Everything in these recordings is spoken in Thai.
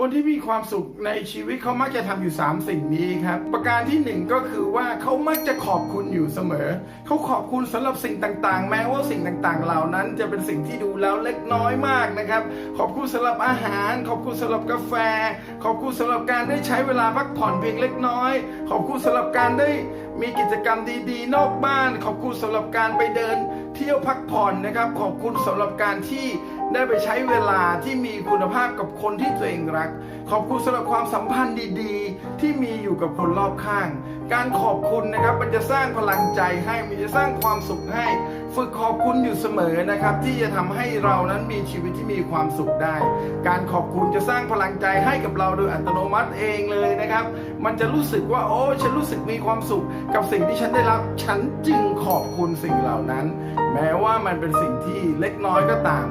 คนที่มีความสุขในชีวิตเขามักจะทำอยู่ 3 สิ่งนี้ครับ ประการที่ 1 ก็คือว่าเขามักจะขอบคุณอยู่เสมอ เขาขอบคุณสำหรับสิ่งต่างๆ แม้ว่าสิ่งต่างๆ เหล่านั้น จะเป็นสิ่งที่ดูแล้วเล็กน้อยมากนะครับ ขอบคุณสำหรับอาหาร ขอบคุณสำหรับกาแฟ ขอบคุณสำหรับการได้ใช้เวลาพักผ่อนเพียงเล็กน้อย ขอบคุณสำหรับการได้มีกิจกรรมดีๆ นอกบ้าน ขอบคุณสำหรับการไปเดิน เที่ยวพักผ่อนนะครับ ขอบคุณสำหรับการที่ ได้ไปใช้เวลาที่มีคุณภาพกับคนที่ตัวเองรัก ขอบคุณสำหรับความสัมพันธ์ดีๆ ที่มีอยู่กับคนรอบข้าง การขอบคุณนะครับมันจะสร้างพลังใจให้มันจะสร้างความสุขให้ ฝึกขอบคุณอยู่เสมอนะครับ ที่จะทำให้เรานั้นมีชีวิตที่มีความสุขได้ การขอบคุณจะสร้างพลังใจให้กับเราโดยอัตโนมัติเองเลยนะครับ มันจะรู้สึกว่าโอ้ฉันรู้สึกมีความสุข กับสิ่งที่ฉันได้รับ ฉันจึงขอบคุณสิ่งเหล่านั้น แม้ว่ามันเป็นสิ่งที่เล็กน้อยก็ตาม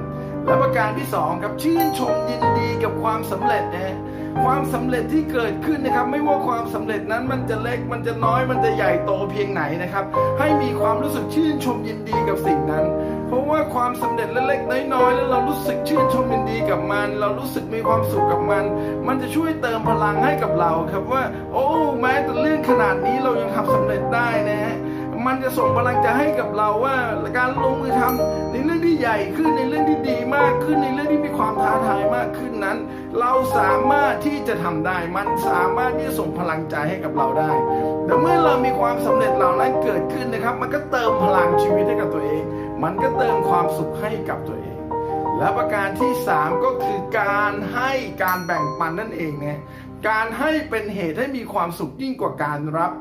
และประการที่สองครับชื่นชมยินดีกับความสำเร็จนะฮะความสำเร็จที่เกิดขึ้นนะครับ ไม่ว่าความสำเร็จนั้นมันจะเล็กมันจะน้อยมันจะใหญ่โตเพียงไหนนะครับ ให้มีความรู้สึกชื่นชมยินดีกับสิ่งนั้น เพราะว่าความสำเร็จเล็กๆน้อยๆแล้วเรารู้สึกชื่นชมยินดีกับมัน เรารู้สึกมีความสุขกับมัน มันจะช่วยเติมพลังให้กับเราครับว่า โอ้แม้แต่เรื่องขนาดนี้เรายังทำสำเร็จได้นะฮะมันจะส่งพลังใจให้กับเราว่าการลงมือทำในเรื่อง ที่ใหญ่ขึ้นในเรื่องที่ดีมากขึ้นในเรื่องที่มีความท้าทายมากขึ้นนั้น เราสามารถที่จะทำได้มันสามารถที่จะส่งพลังใจให้กับเราได้แต่เมื่อเรามีความสำเร็จเหล่านั้นเกิดขึ้นนะครับ มันก็เติมพลังชีวิตให้กับตัวเอง มันก็เติมความสุขให้กับตัวเองและประการที่ 3 ก็คือการให้การแบ่งปันนั่นเองนะการให้เป็นเหตุให้มีความสุขยิ่งกว่าการรับ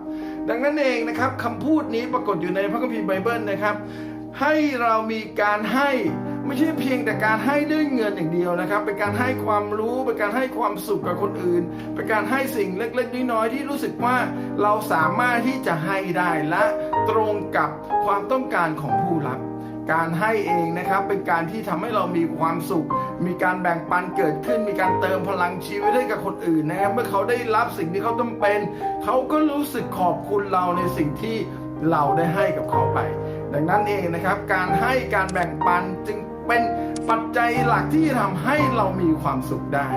ดังนั้นเองนะครับคำพูดนี้ปรากฏอยู่ในพระคัมภีร์ไบเบิลนะครับ ให้เรามีการให้ไม่ใช่เพียงแต่การให้ด้วยเงินอย่างเดียวนะครับ เป็นการให้ความรู้เป็นการให้ความสุขกับคนอื่น เป็นการให้สิ่งเล็กๆน้อยๆที่รู้สึกว่าเราสามารถที่จะให้ได้และตรงกับความต้องการของผู้รับ การให้เองนะครับเป็นการที่ทำให้เรามีความสุข มีการแบ่งปันเกิดขึ้น มีการเติมพลังชีวิตให้กับคนอื่นนะครับเมื่อเขาได้รับสิ่งที่เขาต้องเป็น เขาก็รู้สึกขอบคุณเราในสิ่งที่เราได้ให้กับเขาไป ดังนั้นเองนะครับ การให้การแบ่งปันจึงเป็นปัจจัยหลักที่ทำให้เรามีความสุขได้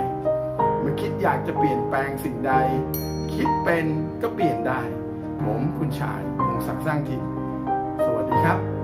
เมื่อคิดอยากจะเปลี่ยนแปลงสิ่งใด คิดเป็นก็เปลี่ยนได้ ผมคุณชายพงศักดิ์สร้างทินสวัสดีครับ